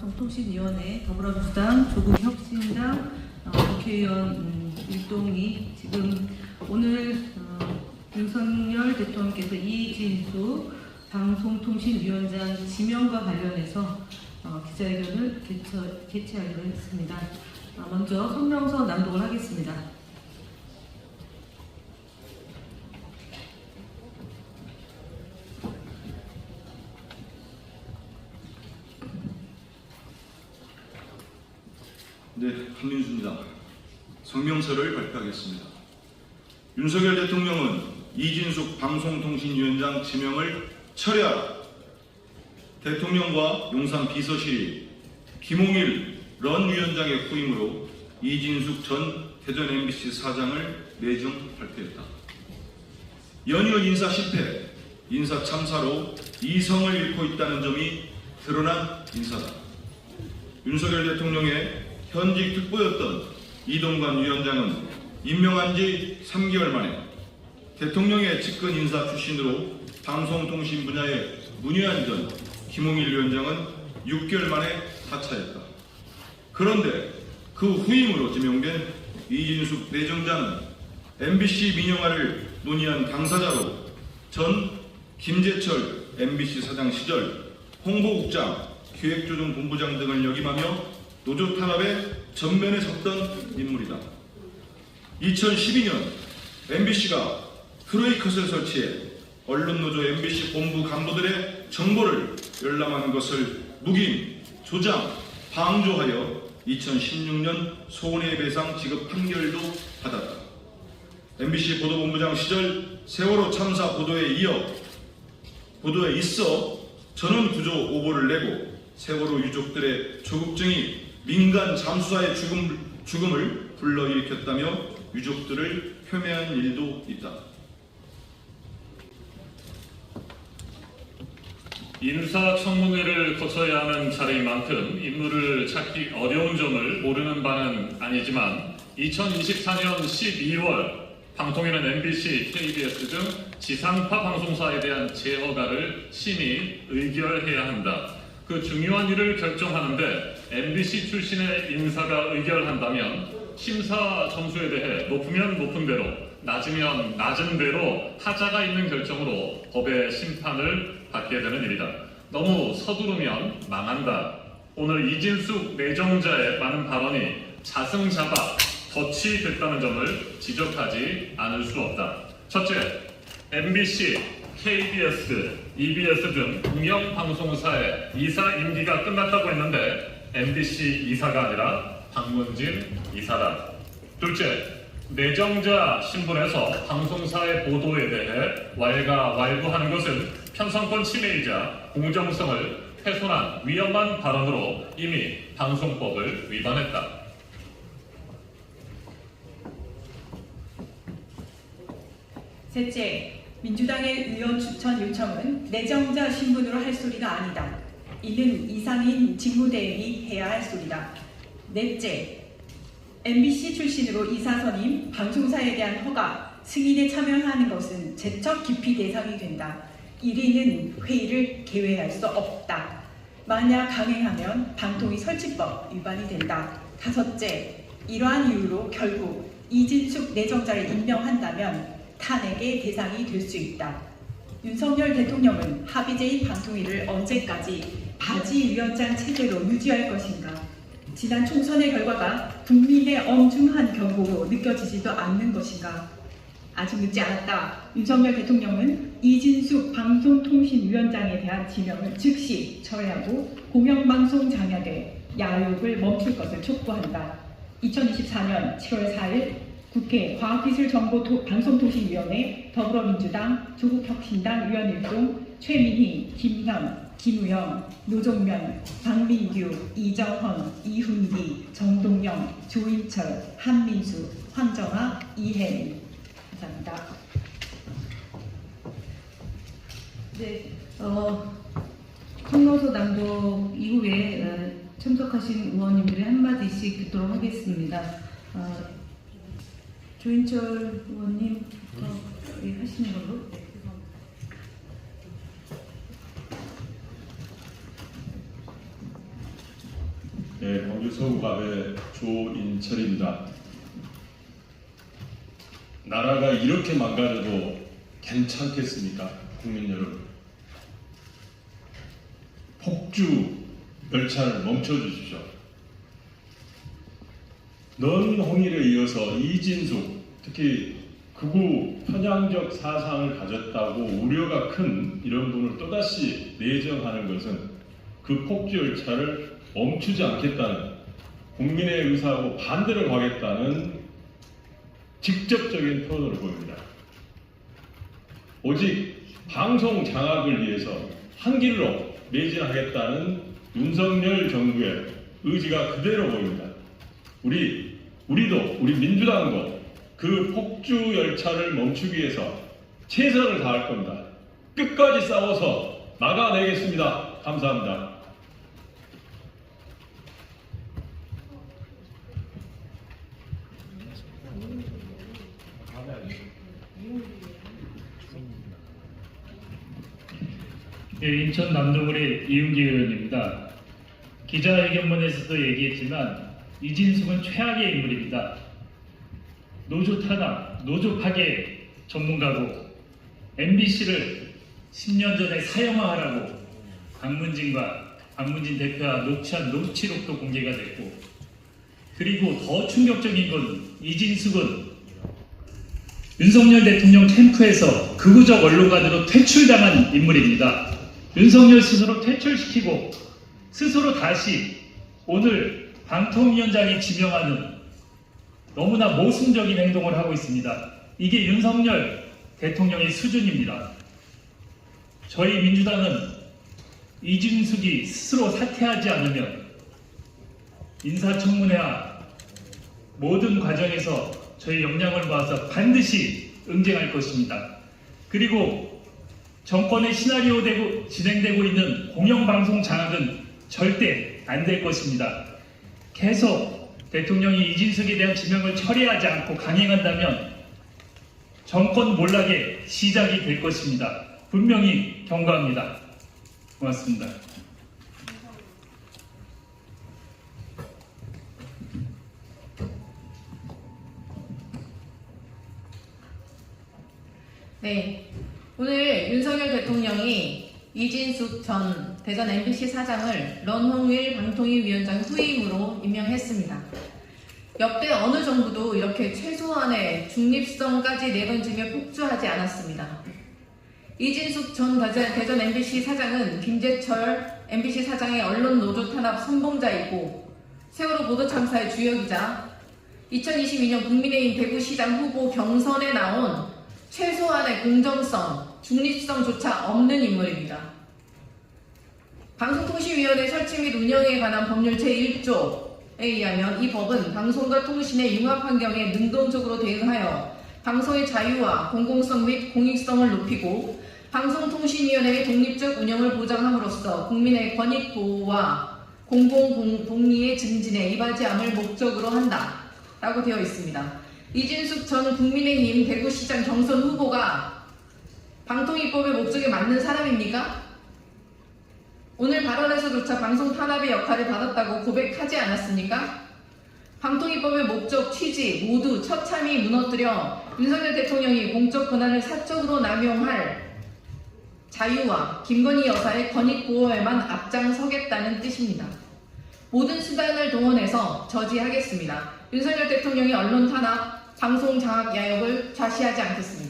방송통신위원회 더불어민주당 조국혁신당 어, 국회의원 음, 일동이 지금 오늘 어, 윤석열 대통령께서 이진수 방송통신위원장 지명과 관련해서 어, 기자회견을 개최, 개최하기로 했습니다. 어, 먼저 성명서 낭독을 하겠습니다. 네, 한민수입니다. 성명서를 발표하겠습니다. 윤석열 대통령은 이진숙 방송통신위원장 지명을 철회하라. 대통령과 용산 비서실이 김홍일 런 위원장의 후임으로 이진숙 전 대전 MBC 사장을 내정 발표했다. 연이어 인사 실패, 인사 참사로 이성을 잃고 있다는 점이 드러난 인사다. 윤석열 대통령의 현직 특보였던 이동관 위원장은 임명한 지 3개월 만에 대통령의 측근 인사 출신으로 방송통신 분야에 문의한 전 김홍일 위원장은 6개월 만에 하차했다. 그런데 그 후임으로 지명된 이진숙 내정자는 MBC 민영화를 논의한 당사자로 전 김재철 MBC 사장 시절 홍보국장, 기획조정본부장 등을 역임하며 노조 탄압에 전면에 섰던 인물이다. 2012년 MBC가 트로이컷을 설치해 언론노조 MBC 본부 간부들의 정보를 열람한 것을 묵인, 조장, 방조하여 2016년 손해배상 지급 판결도 받았다. MBC 보도본부장 시절 세월호 참사 보도에 이어 보도에 있어 전원 구조 오보를 내고 세월호 유족들의 조국증이 민간 잠수사의 죽음, 죽음을 불러일으켰다며 유족들을 폄훼한 일도 있다. 인사청문회를 거쳐야 하는 자리인 만큼 인물을 찾기 어려운 점을 모르는 바는 아니지만 2024년 12월 방통위는 MBC, KBS 등 지상파 방송사에 대한 재허가를 심의 의결해야 한다. 그 중요한 일을 결정하는데 MBC 출신의 인사가 의결한다면 심사 점수에 대해 높으면 높은 대로 낮으면 낮은 대로 하자가 있는 결정으로 법의 심판을 받게 되는 일이다. 너무 서두르면 망한다. 오늘 이진숙 내정자의 많은 발언이 자승자박 덫이 됐다는 점을 지적하지 않을 수 없다. 첫째, MBC, KBS, EBS 등 공영방송사의 이사 임기가 끝났다고 했는데 MBC 이사가 아니라 박문진 이사다. 둘째, 내정자 신분에서 방송사의 보도에 대해 왈가 왈부하는 것은 편성권 침해이자 공정성을 훼손한 위험한 발언으로 이미 방송법을 위반했다. 셋째, 민주당의 의원 추천 요청은 내정자 신분으로 할 소리가 아니다. 이는 이상인 직무 대행이 해야 할 소리다. 넷째, MBC 출신으로 이사 선임, 방송사에 대한 허가, 승인에 참여하는 것은 제척 기피 대상이 된다. 1위는 회의를 개회할 수 없다. 만약 강행하면 방통위 설치법 위반이 된다. 다섯째, 이러한 이유로 결국 이진숙 내정자를 임명한다면 탄핵의 대상이 될 수 있다. 윤석열 대통령은 합의제인 방통위를 언제까지 바지 위원장 체제로 유지할 것인가? 지난 총선의 결과가 국민의 엄중한 경고로 느껴지지도 않는 것인가? 아직 늦지 않았다. 윤석열 대통령은 이진숙 방송통신위원장에 대한 지명을 즉시 철회하고 공영방송 장악에 야욕을 멈출 것을 촉구한다. 2024년 7월 4일 국회 과학기술정보방송통신위원회 더불어민주당 조국혁신당 의원 일동 최민희, 김현, 김우영, 노종면, 박민규, 이정헌, 이훈기, 정동영, 조인철, 한민수, 황정아, 이혜리 감사합니다. 네, 어, 성명서 낭독 이후에 어, 참석하신 의원님들의 한마디씩 듣도록 하겠습니다. 어, 조인철 의원님 어, 예, 하시는 걸로. 네, 광주 서구갑의 조인철입니다. 나라가 이렇게 망가져도 괜찮겠습니까? 국민 여러분. 폭주 열차를 멈춰주십시오. 넌 홍일에 이어서 이진숙, 특히 극우 편향적 사상을 가졌다고 우려가 큰 이런 분을 또다시 내정하는 것은 그 폭주 열차를 멈추지 않겠다는 국민의 의사하고 반대로 가겠다는 직접적인 표현으로 보입니다. 오직 방송 장악을 위해서 한 길로 매진하겠다는 윤석열 정부의 의지가 그대로 보입니다. 우리 우리도 우리 민주당도 그 폭주 열차를 멈추기 위해서 최선을 다할 겁니다. 끝까지 싸워서 막아내겠습니다. 감사합니다. 예, 인천 남동구의 이윤기 의원입니다. 기자회견문에서도 얘기했지만 이진숙은 최악의 인물입니다. 노조 탄압, 노조 파괴 전문가고 MBC를 10년 전에 사형화하라고 강문진과 강문진 대표와 녹취한 녹취록도 공개가 됐고 그리고 더 충격적인 건 이진숙은 윤석열 대통령 캠프에서 극우적 언론가들로 퇴출당한 인물입니다. 윤석열 스스로 퇴출시키고 스스로 다시 오늘 방통위원장이 지명하는 너무나 모순적인 행동을 하고 있습니다. 이게 윤석열 대통령의 수준입니다. 저희 민주당은 이준숙이 스스로 사퇴하지 않으면 인사청문회와 모든 과정에서 저희 역량을 모아서 반드시 응징할 것입니다. 그리고 정권의 시나리오 되고 진행되고 있는 공영방송 장악은 절대 안 될 것입니다. 계속 대통령이 이진숙에 대한 지명을 처리하지 않고 강행한다면 정권 몰락의 시작이 될 것입니다. 분명히 경고합니다. 고맙습니다. 네. 오늘 윤석열 대통령이 이진숙 전 대전 MBC 사장을 런홍윌 방통위 위원장 후임으로 임명했습니다. 역대 어느 정부도 이렇게 최소한의 중립성까지 내던지며 폭주하지 않았습니다. 이진숙 전 대전 MBC 사장은 김재철 MBC 사장의 언론 노조 탄압 선봉자이고 세월호 보도 참사의 주역이자 2022년 국민의힘 대구시장 후보 경선에 나온 최소한의 공정성, 중립성조차 없는 인물입니다. 방송통신위원회 설치 및 운영에 관한 법률 제1조에 의하면 이 법은 방송과 통신의 융합 환경에 능동적으로 대응하여 방송의 자유와 공공성 및 공익성을 높이고 방송통신위원회의 독립적 운영을 보장함으로써 국민의 권익 보호와 공공 복리의 증진에 이바지 함을 목적으로 한다. 라고 되어 있습니다. 이진숙 전 국민의힘 대구시장 경선 후보가 방통위법의 목적에 맞는 사람입니까? 오늘 발언에서조차 방송 탄압의 역할을 받았다고 고백하지 않았습니까? 방통위법의 목적, 취지 모두 처참히 무너뜨려 윤석열 대통령이 공적 권한을 사적으로 남용할 자유와 김건희 여사의 권익 보호에만 앞장서겠다는 뜻입니다. 모든 수단을 동원해서 저지하겠습니다. 윤석열 대통령이 언론 탄압, 방송 장악 야욕을 좌시하지 않겠습니다.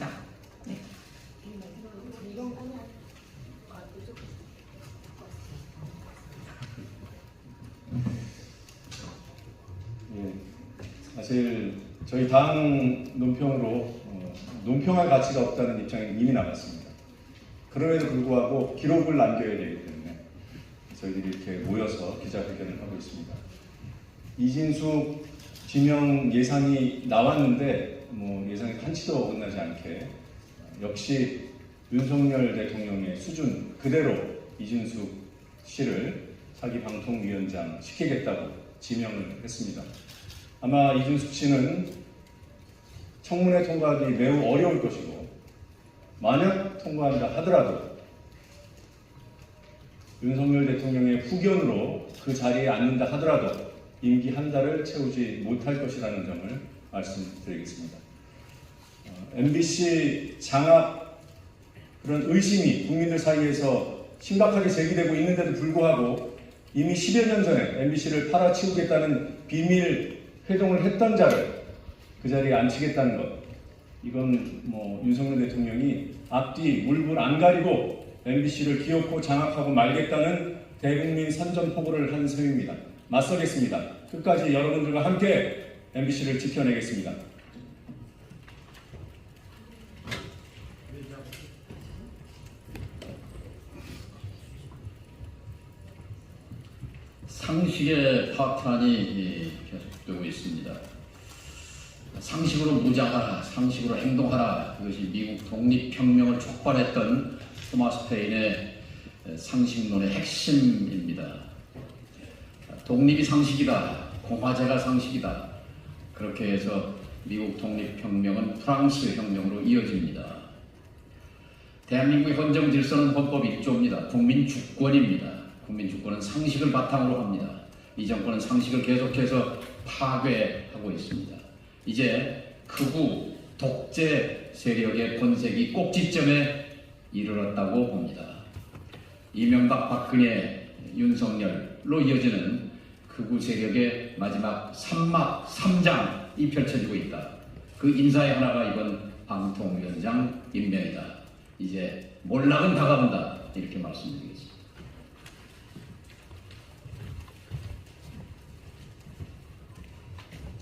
사실 저희 당 논평으로 어, 논평할 가치가 없다는 입장에 이미 나갔습니다. 그럼에도 불구하고 기록을 남겨야 되기 때문에 저희들이 이렇게 모여서 기자회견을 하고 있습니다. 이진숙 지명 예상이 나왔는데 뭐 예상이 한치도 어긋나지 않게 역시 윤석열 대통령의 수준 그대로 이진숙 씨를 사기 방통위원장 시키겠다고 지명을 했습니다. 아마 이준숙 씨는 청문회 통과하기 매우 어려울 것이고 만약 통과한다 하더라도 윤석열 대통령의 후견으로 그 자리에 앉는다 하더라도 임기 한 달을 채우지 못할 것이라는 점을 말씀드리겠습니다. 어, MBC 장악 그런 의심이 국민들 사이에서 심각하게 제기되고 있는데도 불구하고 이미 10여 년 전에 MBC를 팔아치우겠다는 비밀 회동을 했던 자를 그 자리에 앉히겠다는 것 이건 뭐 윤석열 대통령이 앞뒤 물불 안 가리고 MBC를 기어코 장악하고 말겠다는 대국민 선전포고를 한 셈입니다. 맞서겠습니다. 끝까지 여러분들과 함께 MBC를 지켜내겠습니다. 상식의 파탄이. 상식으로 무장하라, 상식으로 행동하라. 그것이 미국 독립혁명을 촉발했던 토마스 페인의 상식론의 핵심입니다. 독립이 상식이다, 공화제가 상식이다. 그렇게 해서 미국 독립혁명은 프랑스 혁명으로 이어집니다. 대한민국의 헌정 질서는 헌법 1조입니다. 국민 주권입니다. 국민 주권은 상식을 바탕으로 합니다. 이 정권은 상식을 계속해서 파괴하고 있습니다. 이제 극우 독재 세력의 번색이 꼭지점에 이르렀다고 봅니다. 이명박 박근혜 윤석열로 이어지는 극우 세력의 마지막 삼막 삼장이 펼쳐지고 있다. 그 인사의 하나가 이번 방통위원장 임명이다. 이제 몰락은 다가온다. 이렇게 말씀드리겠습니다.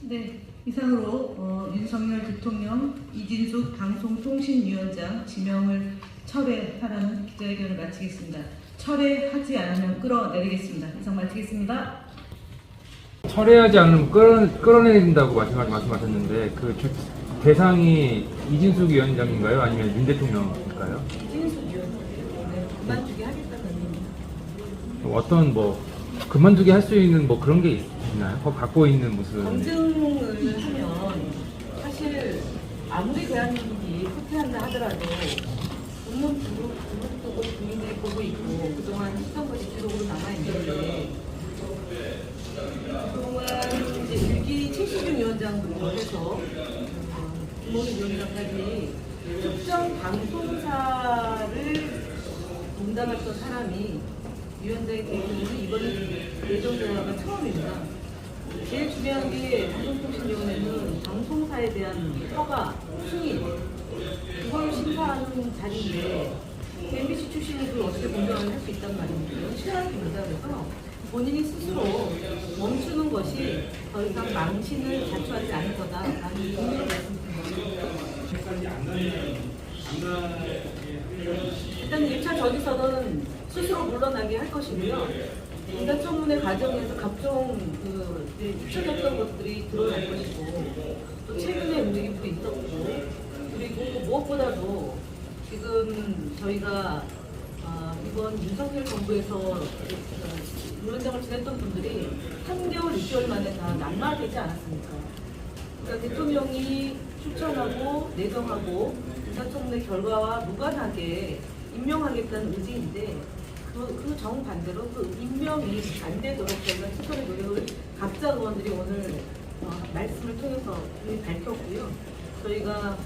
네, 이상으로 어, 윤석열 대통령 이진숙 방송통신위원장 지명을 철회하라는 기자회견을 마치겠습니다. 철회하지 않으면 끌어내리겠습니다. 이상 마치겠습니다. 철회하지 않으면 끌어, 끌어내린다고 말씀하, 말씀하셨는데 그 주- 대상이 이진숙 위원장인가요? 아니면 윤 대통령일까요? 이진숙 위원장 네, 그만두게 하겠다는. 어떤 뭐 그만두게 할 수 있는 뭐 그런 게 있 나요? 거- 갖고 있는 무슨 검증을 하면 사실 아무리 대한민국이 후퇴한다 하더라도 물론 두고 보고 국민들이 보고 있고 그동안 했던 것이 기록으로 남아 있는데 그동안 이제 일기 최시중 위원장으로 해서 어, 김원희 위원장까지 특정 방송사를 담당했던 사람이 위원장이 되기는 이번에 예정대화가 처음입니다. 제일 중요한 게 방송통신위원회는 방송사에 대한 허가, 승인 그걸 심사하는 자리인데 MBC 그걸 어떻게 공정하게 할 수 있단 말입니까? 실화입니다. 그래서 본인이 스스로 멈추는 것이 더 이상 망신을 자초하지 않을 거다라는 의미로 말씀드립니다. 일단 1차 저지서는 스스로 물러나게 할 것이고요. 인사청문회 과정에서 각종 그 이제 추천했던 것들이 드러날 것이고 또 최근에 움직임도 있었고 그리고 무엇보다도 지금 저희가 아, 이번 윤석열 정부에서 어, 위원장을 지냈던 분들이 3개월, 6개월 만에 다 낙마되지 않았습니까? 그러니까 대통령이 추천하고 내정하고 인사청문회 결과와 무관하게 임명하겠다는 의지인데 그, 그 정반대로 그 임명이 안 되도록 저희가 최선의 노력을 각자 의원들이 오늘 어, 말씀을 통해서 밝혔고요. 저희가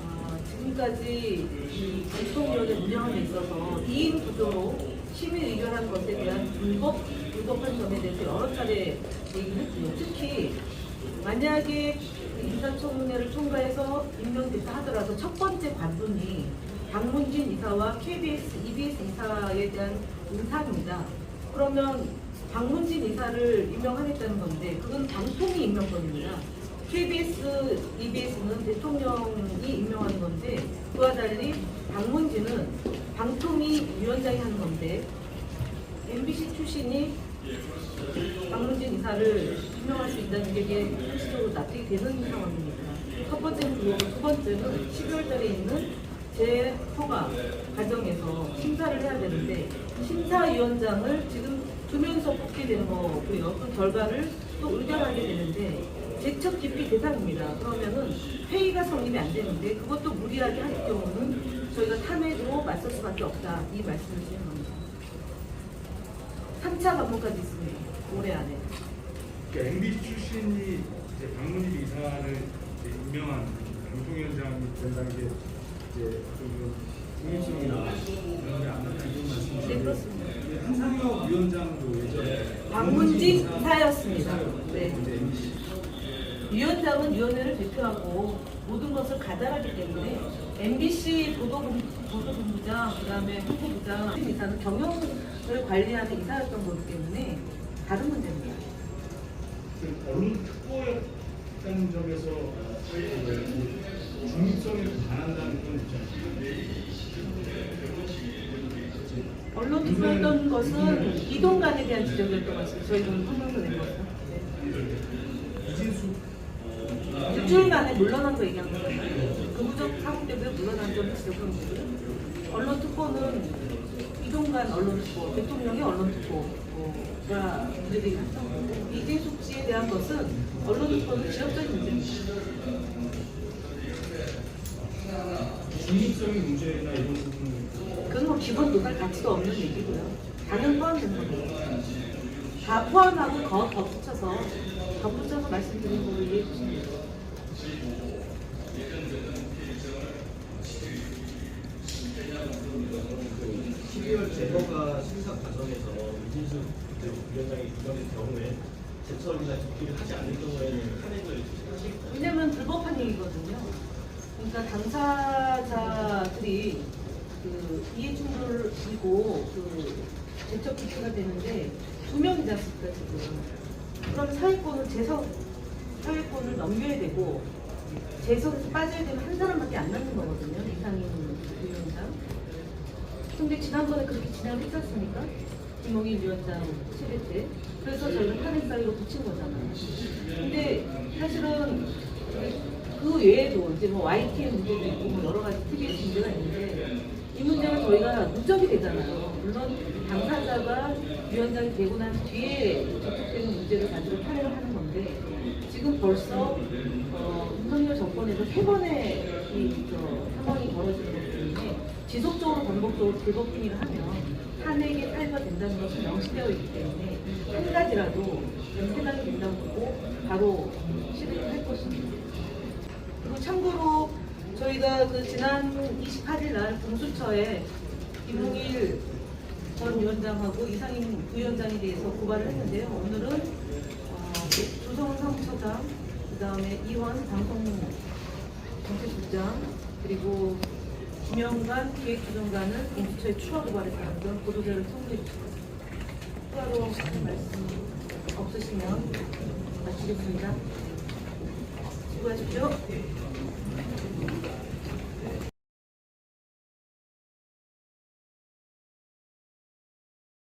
어, 지금까지 이 방송위원회 운영에 있어서 2인 구조로 심의 의결한 것에 대한 불법, 불법한 점에 대해서 여러 차례 얘기를 했고요. 특히 만약에 인사청문회를 통과해서 임명됐다 하더라도 첫 번째 관문이 박문진 이사와 KBS, EBS 이사에 대한 인사입니다. 그러면 박문진 이사를 임명하겠다는 건데 그건 방통위 임명권입니다. KBS, EBS는 대통령이 임명하는 건데 그와 달리 박문진은 방통위 위원장이 하는 건데 MBC 출신이 박문진 이사를 임명할 수 있다는 게 현실적으로 납득이 되는 상황입니다. 첫 번째는 그거고 두 번째는 12월 달에 있는 제 허가 과정에서 심사를 해야 되는데 심사위원장을 지금 두면서 뽑게 되는 거고요. 그 결과를 또 의결하게 되는데 제척 기피 대상입니다. 그러면은 회의가 성립이 안 되는데 그것도 무리하게 할 경우는 저희가 탄핵으로 맞설 수밖에 없다. 이 말씀을 드리는 겁니다. 3차 관문까지 있습니다. 올해 안에. MB 출신이 이제 박문일 이사를 이제 임명한 방통위원장이 된다는 게 이제 좀 국민성이나 이런 게안 맞는 이런 말씀이신데 네, 그렇습니다. 한상혁 위원장도 예전에 박문진 이사였습니다. 네. 이제 MBC 위원장은 위원회를 대표하고 모든 것을 가달하기 때문에 MBC 보도본, 보도본부장, 그 다음에 홍보부장, 이사는 경영을 관리하는 이사였던 거기 때문에 다른 문제입니다. 그 언론 특보였다는 점에서 그 중립성에 반한다는 입장이신가요? 언론 투표했던 것은 이동관에 대한 지적이었던 것 같습니다. 저희는 설명도 낸 거죠. 일주일 만에 물러난 거 얘기한 거예요. 극우적 사고 때문에 물러난 점을 지적한 거고요. 언론 특보는 이동관 언론 특보, 대통령의 언론 특보가 문제되긴 했죠. 이진숙 씨에 대한 것은 언론 특보는 지역적인 문제입니다. 중립성의 문제나 이런 부분은 그건 뭐 기본 노달 가치도 없는 얘기고요. 다른 포함된 겁니다. 다 포함하고 더 덧붙여서 덧붙여서 말씀드린 거를 이해해 주시면 돼요. 12월 제보가 심사 과정에서 이진수 위원장이 규정된 경우에 제철이나 집기를 하지 않는 경우에는 탄핵을 하실 왜냐면 불법한 얘기거든요. 그러니까 당사자들이 그 이해충돌이고 그 제적 기피가 되는데 두 명이지 않습니까 지금. 그럼 사회권을 재석 사회권을 넘겨야 되고 재석에서 빠져야 되면 한 사람밖에 안 남는 거거든요. 이상인 위원장. 근데 지난번에 그렇게 진행을 했지 않습니까? 김홍일 위원장 시대 때. 그래서 저희가 탄핵 사유로 붙인 거잖아요. 근데 사실은 그 외에도 이제 뭐 YTN 문제도 있고 뭐 여러 가지 TBS 문제가 있는데 이 문제는 저희가 누적이 되잖아요. 물론 당사자가 위원장이 되고 난 뒤에 접촉되는 문제를 가지고 탄핵을 하는 건데 지금 벌써 어, 윤석열 정권에서 세 번의 이 저, 상황이 벌어지는 거기 때문에 지속적으로 반복적으로 불법 행위를 하면 탄핵의 사유가 된다는 것이 명시되어 있기 때문에 한 가지라도 연쇄당이 된다고 보고 바로 실행을 할 것입니다. 그리고 참고로 저희가 그 지난 28일 날 공수처에 김웅일 전 위원장하고 이상임 부위원장에 대해서 고발을 했는데요. 오늘은 어, 조성훈 사무처장, 그 다음에 이원 방송 정책국장, 그리고 김영관 기획조정관을 공수처에 추가 고발했다는 건 보도자를 통보해 주셨습니다. 추가로 하실 말씀 없으시면 마치겠습니다. 수고하십시오.